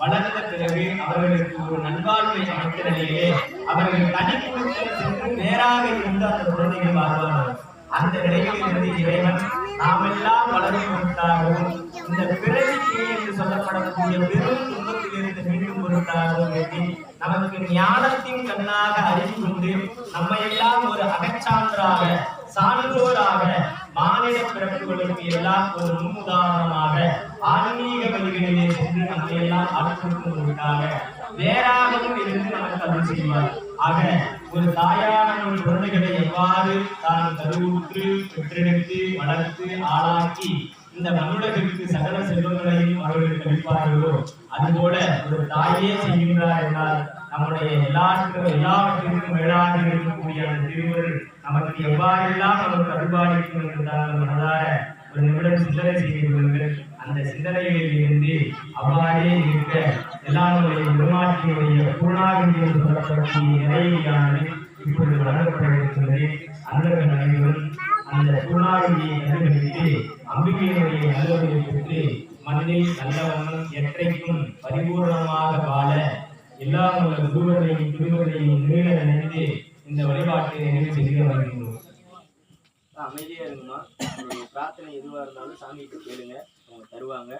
வளர்ந்த பிறகு அவர்களுக்கு ஒரு நண்பாண்மை அமைத்த நிலையிலே அவர்கள் தனிக்குழுத்தில் சென்று நேராக இருந்து அந்த குழந்தைகள் வாழ்வார்கள் அந்த நிலையில் இருந்து இறைவன் நாமெல்லாம் வளர்ந்து பொருட்டாகவும் இந்த பிறவிக்கு என்று சொல்லப்படக்கூடிய பெரும் துன்பத்திலிருந்து மீண்டும் பொருட்டாகவும் வேண்டி நமக்கு ஞானத்தின் கண்ணாக அறிந்து கொண்டு நம்மையெல்லாம் ஒரு அகச்சான்றாக சான்றோராக மாநில பிறப்புகளுக்கு எல்லாம் ஒரு முன்னுதாரணமாக ஆன்மீக வழிகளிலே சென்று நம்மை எல்லாம் ஆட்கொள்வதற்காக வேறாகவும் இருந்து நமக்கு அருள் செய்வார். ஆக ஒரு தாயானவன் குழந்தைகளை எவ்வாறு தான் கருவுற்று பெற்றெடுத்து வளர்த்து ஆளாக்கி இந்த மண்ணுலகிற்கு சகல செல்வங்களையும் அவர்களுக்கு அளிப்பார்களோ அதுபோல ஒரு தாயே செய்கின்றார் என்றால் நம்முடைய எல்லாருக்கும் எல்லாவற்றிற்கும் மேலாக இருக்கக்கூடிய அந்த திருவுருள். நமக்கு எவ்வாறெல்லாம் நமக்கு அருள்பாலிக்கும் என்றால் மனதார ஒரு நிமிடம் சிந்தனை செய்து கொள்ளுங்கள். அந்த சிந்தனையில் இருந்து அவ்வாறே இருக்க எல்லாருடைய உருமாற்றியுடைய பூர்ணாகிரி என்று சொல்லப்படக்கூடிய நிறையானது இப்பொழுது வழங்கப்பட்டிருக்கிறது அன்பர்கள் அனைவரும் அந்த பூர்ணாகிரியை கண்டுபிடித்து அம்பிகையினுடைய நல்லவர்களை பெற்று மண்ணில் நல்லவனும் எற்றைக்கும் பரிபூர்ணமாக வாழ எல்லா உள்ள குருவர்களையும் குருவர்களையும் நீள நினைத்து இந்த வழிபாட்டை நினைவு செய்ய வருகின்றோம் அமைதியா இருங்கம்மா. பிரார்த்தனை எதுவா இருந்தாலும் சாமிகிட்ட கேளுங்க. அவங்க தருவாங்க.